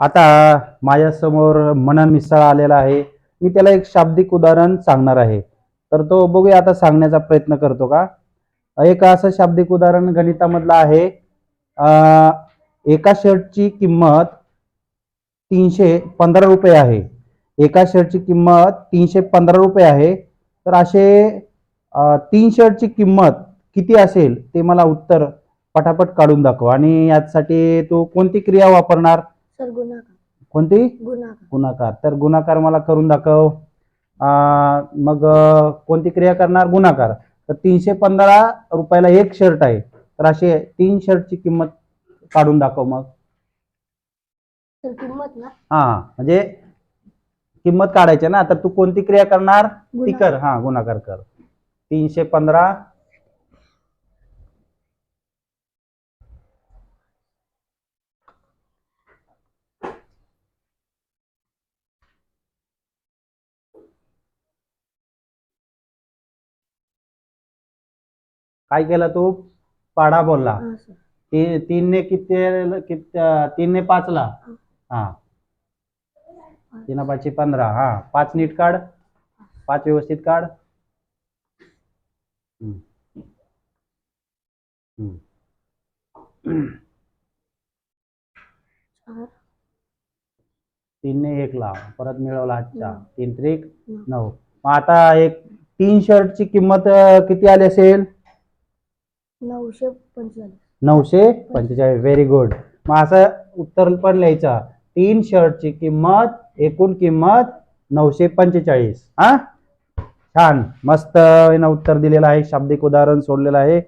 आता माझ्यासमोर मनन मिसळ आलेला आहे. मी त्याला एक शाब्दिक उदाहरण सांगणार आहे. तर तो बघूया आता सांगण्याचा प्रयत्न करतो का? एक असं शाब्दिक उदाहरण गणितामधलं आहे. एका शर्टची किंमत तीनशे पंधरा रुपये आहे. एका शर्टची किंमत तीनशे पंधरा रुपये आहे. तर असे तीन शर्टची किंमत किती असेल ते मला उत्तर पटापट काढून दाखव. आणि यासाठी तू कोणती क्रिया वापरणार? सर गुन्हागार. कोणती? गुन्हागार. गुणाकार तर गुणाकार मला करून दाखव. मग अं, कोणती क्रिया करणार? गुणाकार तर तीनशे पंधरा रुपयाला एक शर्ट आहे. तर असे तीन शर्टची किंमत काढून दाखव मग. सर किंमत ना? हा. म्हणजे किंमत काढायची ना? तर तू कोणती क्रिया करणार? ती कर. हा गुणाकार कर. तीनशे पंधरा काय केलं तू? पाडा बोलला. हा सर ती तीनने किती किती तीनने पाचला? हा. तीन पाचशे पंधरा. हा. पाच नीट काढ. पाच व्यवस्थित काढ. तीनने एक लाव परत मिळवला आजच्या. तीन त्रिक नऊ. मग आता एक तीन शर्टची किंमत किती आली असेल? नऊशे पंचेचाळीस. नऊशे पंचेचाळीस. व्हेरी गुड मग असं उत्तर पण लिहायचं. तीन शर्टची किंमत एकूण किंमत नऊशे पंचेचाळीस. हा? छान. मस्त. यानं उत्तर दिलेलं आहे. शाब्दिक उदाहरण सोडलेलं आहे.